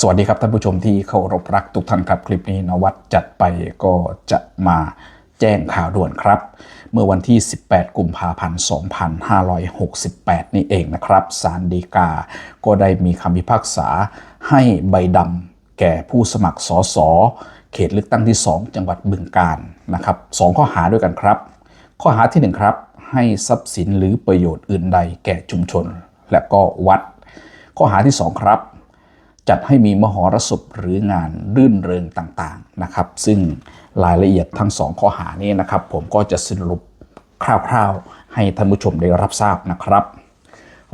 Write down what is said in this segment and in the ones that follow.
สวัสดีครับท่านผู้ชมที่เคารพรักทุกท่านครับ คลิปนี้นวัดจัดไปก็จะมาแจ้งข่าวด่วนครับ เมื่อวันที่ 18 กุมภาพันธ์ 2568 นี่เองนะครับศาลฎีกา ก็ได้มีคำพิพากษาให้ใบดำแก่ผู้สมัครสสเขตเลือกตั้งที่ 2 จังหวัดบึงกาฬนะครับสองข้อหาด้วยกันครับ ข้อหาที่ 1 ครับ ให้ทรัพย์สินหรือประโยชน์อื่นใดแก่ชุมชน และก็วัด ข้อหาที่ 2 ครับ จัดให้มีมหรสพหรืองานรื่นเริงต่างๆนะครับ ซึ่งรายละเอียดทั้งสองข้อหานี้นะครับ ผมก็จะสรุปคร่าวๆ ให้ท่านผู้ชมได้รับทราบนะครับ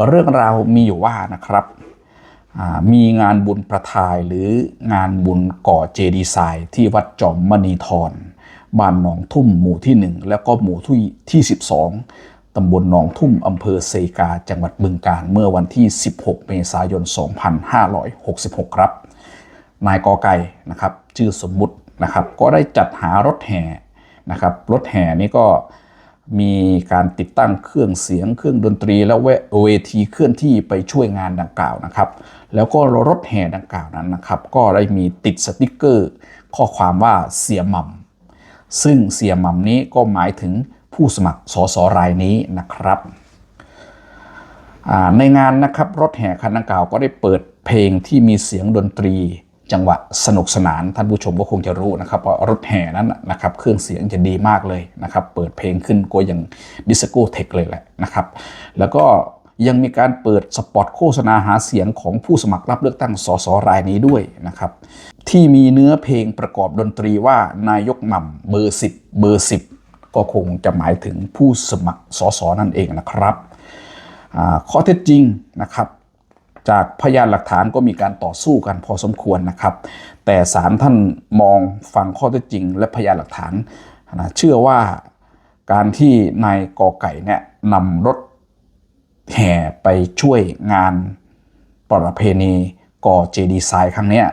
เรื่องราวมีอยู่ว่านะครับมีงานบุญประทายหรืองานบุญก่อเจดีย์ทรายที่วัดจอมมณีทรบ้านหนองทุ่มหมู่ที่ 1 แล้วก็หมู่ที่ที่ 12 ตำบลหนองทุ่มอำเภอเซกา จังหวัดบึงกาฬเมื่อวันที่ 16 เมษายน 2566 ครับ นายกอไก่นะครับชื่อสมมุตินะครับก็ได้จัดหารถแห่นะครับรถแห่นี้ก็มีการติดตั้งเครื่องเสียงเครื่องดนตรี และเวทีเคลื่อนที่ไปช่วยงานดังกล่าวนะครับ แล้วก็รถแห่ดังกล่าวนั้นนะครับ ก็ได้มีติดสติกเกอร์ ข้อความว่าเสียหม่ำซึ่งเสียหม่ำนี้ก็หมายถึง ผู้สมัครสสรายนี้นะครับในงานนะครับรถแห่คันดังกล่าวก็ได้เปิดเพลงที่มีเสียงดนตรี จังหวะสนุกสนานท่านผู้ชมก็คงจะรู้นะครับว่ารถแห่นั้นนะครับเครื่องเสียงจะดีมากเลยนะครับเปิดเพลงขึ้นก็ยังดิสโก้เทคเลยแหละนะครับ แล้วก็ยังมีการเปิดสปอตโฆษณาหาเสียงของผู้สมัครรับเลือกตั้งสสรายนี้ด้วยนะครับที่มีเนื้อเพลงประกอบดนตรีว่านายกหม่ำเบอร์10เบอร์10 ก็คงจะหมายถึงผู้สมัครสสนั่นเองนะครับข้อเท็จจริงนะครับจากพยานหลักฐานก็มีการต่อสู้กันพอสมควรนะครับ แต่ศาลท่านมองฟังข้อเท็จจริง และพยานหลักฐานนะเชื่อว่าการที่นายกอไก่เนี่ยนำรถแห่ไปช่วยงานประเพณีก่อเจดีย์ทรายครั้งนี้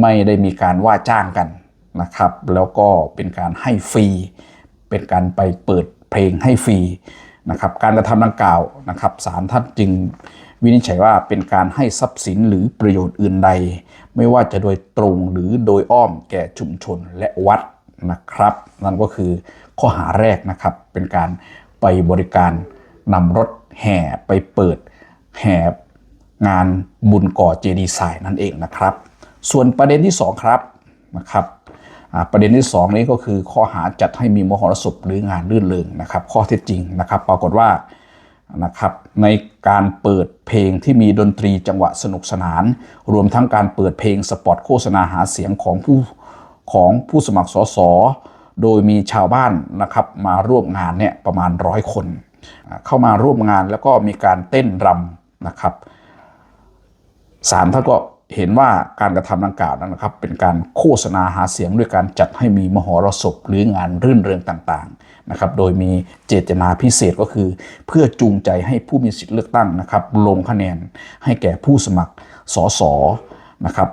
ไม่ได้มีการว่าจ้างกันนะครับ แล้วก็เป็นการให้ฟรี เป็นการไปเปิดเพลงให้ฟรีนะครับ การกระทำดังกล่าวนะครับศาลท่านจึงวินิจฉัยว่าเป็นการให้ทรัพย์สินหรือประโยชน์อื่นใด ไม่ว่าจะโดยตรงหรือโดยอ้อมแก่ชุมชนและวัดนะครับ นั่นก็คือข้อหาแรกนะครับ เป็นการไปบริการนำรถแห่ไปเปิดแห่งานบุญก่อเจดีย์ทรายนั่นเองนะครับ ส่วนประเด็นที่สองครับนะครับ ประเด็นที่ 2 นี้ก็คือข้อหาจัดให้มีมหรสพหรืองานรื่นเริงนะครับ ข้อเท็จจริงนะครับ ปรากฏว่านะครับในการเปิดเพลงที่มีดนตรีจังหวะสนุกสนาน รวมทั้งการเปิดเพลงสปอตโฆษณาหาเสียงของผู้ของผู้สมัครสสโดยมีชาวบ้านนะครับมาร่วมงานเนี่ยประมาณร้อยคน เข้ามาร่วมงานแล้วก็มีการเต้นรำนะครับศาลท่านก็ เห็นว่าการกระทำดังกล่าวนั้นนะครับ เป็นการโฆษณาหาเสียงด้วยการจัดให้มีมหรสพหรืองานรื่นเริงต่างๆนะครับ โดยมีเจตนาพิเศษก็คือ เพื่อจูงใจให้ผู้มีสิทธิเลือกตั้งนะครับ ลงคะแนนให้แก่ผู้สมัครสสนะครับ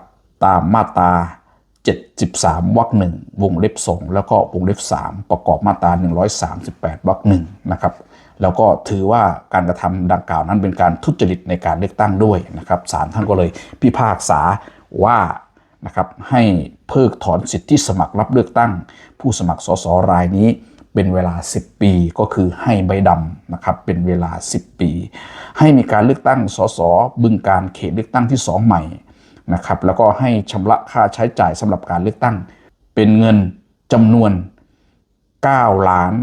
ตามมาตรา 73วรรคหนึ่งวงเล็บสองแล้วก็วงเล็บ 3 ประกอบมาตรา 138วรรคหนึ่งนะครับแล้วก็ถือว่าการกระทำดังกล่าวนั้นเป็นการทุจริตในการเลือกตั้งด้วยนะครับศาลท่านก็เลยพิพากษาว่านะครับให้เพิกถอนสิทธิสมัครรับเลือกตั้ง ผู้สมัครสสรายนี้เป็นเวลา 10 ปีก็คือให้ใบดำนะครับเป็นเวลา 10 ปี ให้มีการเลือกตั้งสสบึงการเขตเลือกตั้งที่ 2 ใหม่ นะครับแล้วก็ให้ชำระค่าใช้จ่ายสำหรับการเลือกตั้ง เป็นเงินจำนวน9ล้าน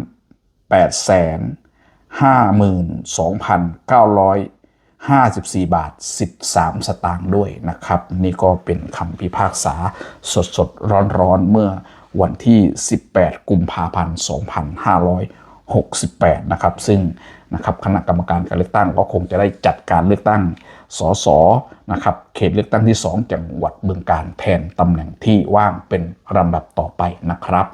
8แสน52,954 บาท 13 สตางค์ด้วยนะครับ นี่ก็เป็นคำพิพากษาสดสดร้อนร้อนๆ เมื่อวันที่ 18 กุมภาพันธ์ 2568 นะครับ ซึ่งนะครับคณะกรรมการการเลือกตั้งก็คงจะได้จัดการเลือกตั้ง สสนะครับเขตเลือกตั้งที่ 2 จังหวัดบึงการแทนตำแหน่งที่ว่างเป็นลำดับต่อไปนะครับ